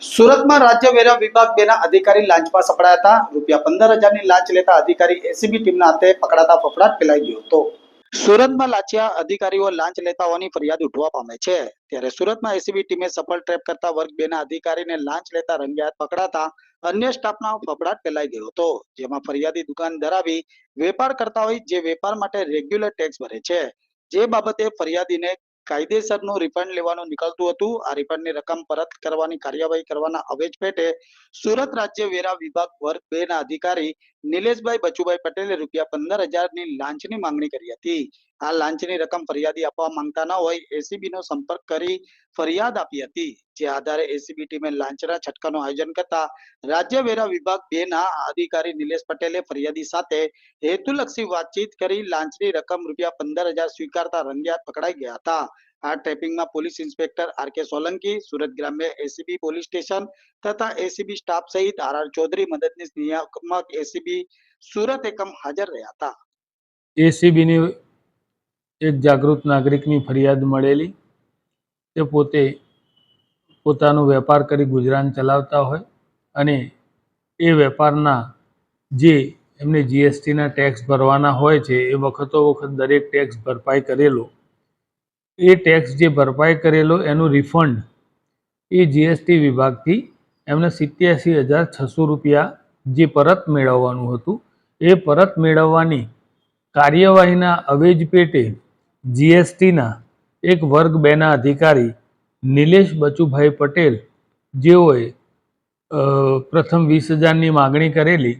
સુરતમાં રાજ્ય વેરા વિભાગ બેના અધિકારી લાંચમાં સપડાયા હતા. રૂપિયા પંદર હજારની લાંચ લેતા અધિકારી એસીબી ટીમના હાથે પકડાતા ફફડાટ ફેલાઈ ગયો હતો. સુરતમાં લાંચિયા અધિકારીઓ લાંચ લેતા હોવાની ફરિયાદ ઉઠવા પામે છે. ત્યારે સુરતમાં એસીબી ટીમે સફળ ટ્રેપ કરતા વર્ગ બેના અધિકારીને લાંચ લેતા રંગ્યાત પકડાતા અન્ય સ્ટાફના ફફડાટ ફેલાઈ ગયો હતો. જેમાં ફરિયાદી દુકાન ધરાવી વેપાર કરતા હોય જે વેપાર માટે રેગ્યુલર ટેક્સ ભરે છે. જે બાબતે ફરિયાદીને કાયદેસરનું રિફંડ લેવાનું નીકળતું હતું. આ રિફંડની રકમ પરત કરવાની કાર્યવાહી કરવાના અવેજ પેટે સુરત રાજ્ય વેરા વિભાગ વર્ગ બે ના અધિકારી નિલેશભાઈ બચુભાઈ પટેલે રૂપિયા પંદર હજારની લાંચની માંગણી કરી હતી. આ લાંચની રકમ ફરિયાદી આપવા માંગતા ન હોય એસીબી નો સંપર્ક કરી ફરિયાદ આપી હતી. જે આધારે એસીબી ટીમે લાંચના છટકાનું આયોજન કરતા રાજ્ય વેરા વિભાગ બે ના અધિકારી નિલેશ પટેલે ફરિયાદી સાથે હેતુલક્ષી વાતચીત કરી લાંચની રકમ રૂપિયા પંદર હજાર સ્વીકારતા રંગ્યા પકડાઈ ગયા હતા. આ ટ્રેપિંગમાં police inspector R K Solanki, Surat ગ્રામ્ય એસીબી પોલીસ સ્ટેશન તથા એસીબી સ્ટાફ સહિત આર આર ચૌધરી મદદનીશ નિયામક એસીબી સુરત એકમ હાજર રહ્યા હતા. એસીબીની એક જાગૃત નાગરિકની ફરિયાદ મળેલી. તે પોતે પોતાનો વેપાર કરી ગુજરાન ચલાવતા હોય અને એ વેપારના જે એમને જીએસટીના ટેક્સ ભરવાના હોય છે, એ વખતો વખત દરેક ટેક્સ ભરપાઈ કરેલો. એ ટેક્સ જે ભરપાઈ કરેલો એનું રિફંડ એ જીએસટી વિભાગથી એમને સિત્યાસી હજાર છસો રૂપિયા જે પરત મેળવવાનું હતું. એ પરત મેળવવાની કાર્યવાહીના અવેજ પેટે જીએસટીના એક વર્ગ બેના અધિકારી નિલેશ બચુભાઈ પટેલ, જેઓએ પ્રથમ વીસ હજારની માગણી કરેલી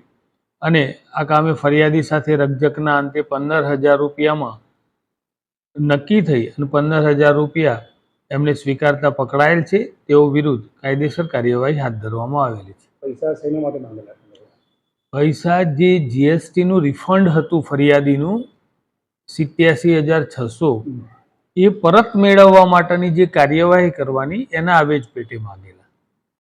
અને આ કામે ફરિયાદી સાથે રકજકના અંતે પંદર હજાર રૂપિયામાં નક્કી થઈ અને પંદર હજાર રૂપિયા એમને સ્વીકારતા પકડાયેલ છે તેઓ વિરુદ્ધ કાયદેસર કાર્યવાહી હાથ ધરવામાં આવેલી છે. પૈસા શેના માટે માંગેલા પૈસા જે જીએસટીનું રિફંડ હતું ફરિયાદીનું સિત્યાસી હજાર છસો એ પરત મેળવવા માટેની જે કાર્યવાહી કરવાની એના આવેજ પેટે માંગેલા.